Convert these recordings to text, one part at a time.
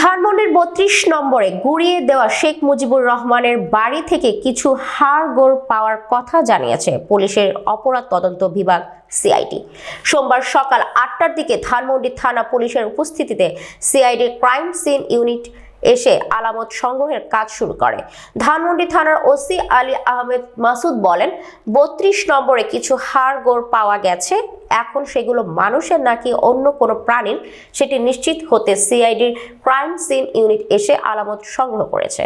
ধানমন্ডির বত্রিশ নম্বরে গুড়িয়ে দেওয়া শেখ মুজিবুর রহমানের বাড়ি থেকে কিছু হাড়গোড় পাওয়ার কথা জানিয়েছে পুলিশের অপরাধ তদন্ত বিভাগ সিআইডি। সোমবার সকাল আটটার দিকে ধানমন্ডি থানা পুলিশের উপস্থিতিতে সিআইডি ক্রাইম সিন ইউনিট এসে আলামত সংগ্রহের কাজ শুরু করে। ধানমন্ডি থানার ওসি আলী আহমেদ মাসুদ বলেন, বত্রিশ নম্বরে কিছু হাড়গোড় পাওয়া গেছে, এখন সেগুলো মানুষের নাকি অন্য কোনো প্রাণীর? সেটি নিশ্চিত হতে সিআইডির ক্রাইম সিন ইউনিট এসে আলামত সংগ্রহ করেছে।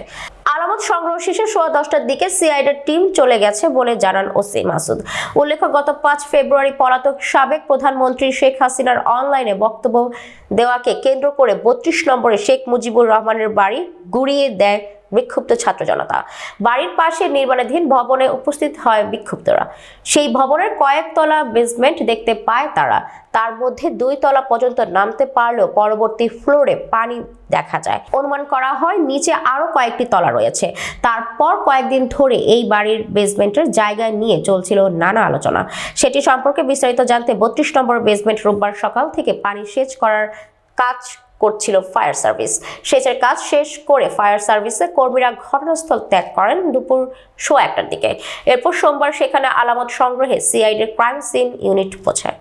আলামত সংগ্রহ শেষে সোয়া দশটার দিকে সিআইডির টিম চলে গেছে বলে জানান ওসি মাসুদ। উল্লেখ্য, গত পাঁচ ফেব্রুয়ারি পলাতক সাবেক প্রধানমন্ত্রী শেখ হাসিনার অনলাইনে বক্তব্য দেওয়াকে কেন্দ্র করে বত্রিশ নম্বরে শেখ মুজিবুর রহমানের বাড়ি গুড়িয়ে দেয় বিক্ষুব্ধ ছাত্র জনতা। বাড়ির পাশে নির্মাণাধীন ভবনে উপস্থিত হয় বিক্ষুব্ধরা। সেই ভবনের কয়েকতলা বেসমেন্ট দেখতে পায় তারা। তার মধ্যে দুই তলা পর্যন্ত নামতে পারলেও পরবর্তী ফ্লোরে পানি দেখা যায়। অনুমান করা হয় নিচে আরও কয়েকটি তলা রয়েছে। তারপর কয়েকদিন ধরে এই বাড়ির বেসমেন্টের জায়গা নিয়ে চলছিল নানা আলোচনা। সেটি সম্পর্কে বিস্তারিত জানতে বত্রিশ নম্বর বেসমেন্ট রোববার সকাল থেকে পানি সেচ করার কাজ করছিল ফায়ার সার্ভিস। সেচের কাজ শেষ করে ফায়ার সার্ভিসে কর্মীরা ঘটনাস্থল ত্যাগ করেন দুপুর শো একটার দিকে। এরপর সোমবার সেখানে আলামত সংগ্রহে সিআইডির ক্রাইম সিন ইউনিট পৌঁছায়।